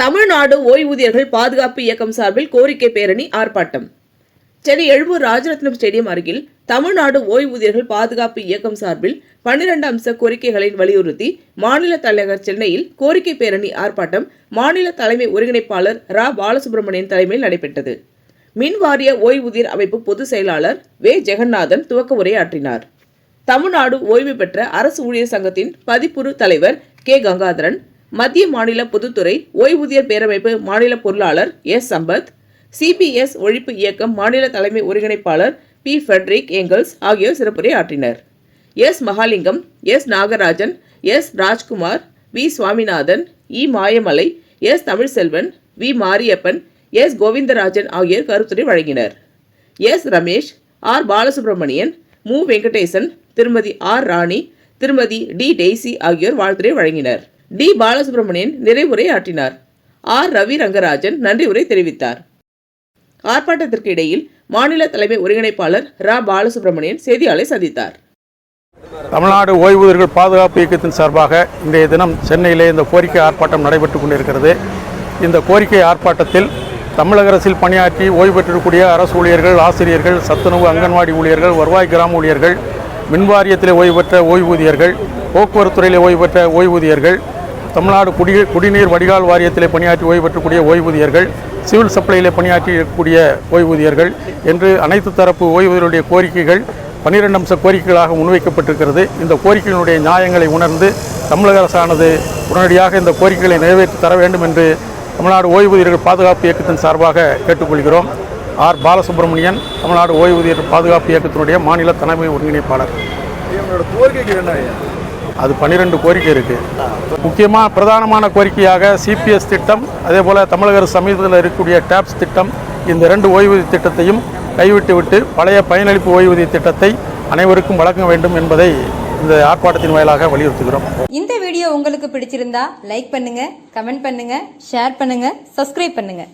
தமிழ்நாடு ஓய்வூதியர்கள் பாதுகாப்பு இயக்கம் சார்பில் கோரிக்கை பேரணி ஆர்ப்பாட்டம். சென்னை எழும்பூர் ராஜரத்னம் ஸ்டேடியம் அருகில் தமிழ்நாடு ஓய்வூதியர்கள் பாதுகாப்பு இயக்கம் சார்பில் பன்னிரண்டு அம்ச கோரிக்கைகளை வலியுறுத்தி மாநில தலைநகர் சென்னையில் கோரிக்கை பேரணி ஆர்ப்பாட்டம் மாநில தலைமை ஒருங்கிணைப்பாளர் ரா. பாலசுப்ரமணியன் தலைமையில் நடைபெற்றது. மின் வாரிய ஓய்வூதியர் அமைப்பு பொதுச் செயலாளர் வே. ஜெகநாதன் துவக்க உரையாற்றினார். தமிழ்நாடு ஓய்வு பெற்ற அரசு ஊழியர் சங்கத்தின் பதிப்புறு தலைவர் கே. கங்காதரன் மத்திய மாநில பொதுத்துறை ஓய்வூதியர் பேரமைப்பு மாநில பொருளாளர் எஸ். சம்பத் சிபிஎஸ் ஒழிப்பு இயக்கம் மாநில தலைமை ஒருங்கிணைப்பாளர் பி ஃபெட்ரிக் ஏங்கல்ஸ் ஆகியோர் சிறப்புரை ஆற்றினர். S. Mahalingam S. Nagarajan S. Rajkumar V. Swaminathan E. Mayamalai S. Tamilselvan V. Mariappan S. Govindarajan ஆகியோர் கருத்துரை வழங்கினர். எஸ். ரமேஷ் ஆர். பாலசுப்ரமணியன் மு. வெங்கடேசன் திருமதி ஆர். ராணி திருமதி டி. டெய்சி ஆகியோர் வாழ்த்துரை வழங்கினர். டி. பாலசுப்ரமணியன் நிறைவுரை ஆற்றினார் ஆர். ரவி ரங்கராஜன் நன்றி உரை தெரிவித்தார். ஆர்ப்பாட்டத்திற்கு இடையில் மாநில தலைமை ஒருங்கிணைப்பாளர் ரா. பாலசுப்ரமணியன் செய்தியாளரை சந்தித்தார். தமிழ்நாடு ஓய்வூதியர்கள் பாதுகாப்பு இயக்கத்தின் சார்பாக இன்றைய தினம் சென்னையிலே இந்த கோரிக்கை ஆர்ப்பாட்டம் நடைபெற்று கொண்டிருக்கிறது. இந்த கோரிக்கை ஆர்ப்பாட்டத்தில் தமிழக அரசில் பணியாற்றி ஓய்வு பெற்றிருக்கக்கூடிய அரசு ஊழியர்கள் ஆசிரியர்கள் சத்துணவு அங்கன்வாடி ஊழியர்கள் வருவாய் கிராம ஊழியர்கள் மின்வாரியத்தில் ஓய்வு பெற்ற ஓய்வூதியர்கள் போக்குவரத்துறையில் ஓய்வு பெற்ற ஓய்வூதியர்கள் தமிழ்நாடு குடி குடிநீர் வடிகால் வாரியத்தில் பணியாற்றி ஓய்வு பெற்றக்கூடிய ஓய்வூதியர்கள் சிவில் சப்ளையில் பணியாற்றி இருக்கக்கூடிய ஓய்வூதியர்கள் என்று அனைத்து தரப்பு ஓய்வூதியருடைய கோரிக்கைகள் பன்னிரெண்டு அம்ச கோரிக்கைகளாக முன்வைக்கப்பட்டிருக்கிறது. இந்த கோரிக்கைகளுடைய நியாயங்களை உணர்ந்து தமிழக அரசானது உடனடியாக இந்த கோரிக்கைகளை நிறைவேற்றி தர வேண்டும் என்று தமிழ்நாடு ஓய்வூதியர்கள் பாதுகாப்பு இயக்கத்தின் சார்பாக கேட்டுக்கொள்கிறோம். ஆர். பாலசுப்ரமணியன் தமிழ்நாடு ஓய்வூதியர் பாதுகாப்பு இயக்கத்தினுடைய மாநில தலைமை ஒருங்கிணைப்பாளர். இவங்களோட கோரிக்கைகள் என்ன அது பன்னிரெண்டு கோரிக்கை இருக்குது முக்கியமாக பிரதானமான கோரிக்கையாக சிபிஎஸ் திட்டம் அதே போல் தமிழக அரசு சமீபத்தில் இருக்கக்கூடிய டேப்ஸ் திட்டம் இந்த ரெண்டு ஓய்வூதிய திட்டத்தையும் கைவிட்டுவிட்டு பழைய பயனளிப்பு ஓய்வூதிய திட்டத்தை அனைவருக்கும் வழங்க வேண்டும் என்பதை இந்த ஆர்ப்பாட்டத்தின் வாயிலாக வலியுறுத்துகிறோம். இந்த வீடியோ உங்களுக்கு பிடிச்சிருந்தா லைக் பண்ணுங்க கமெண்ட் பண்ணுங்க ஷேர் பண்ணுங்க சப்ஸ்கிரைப் பண்ணுங்க.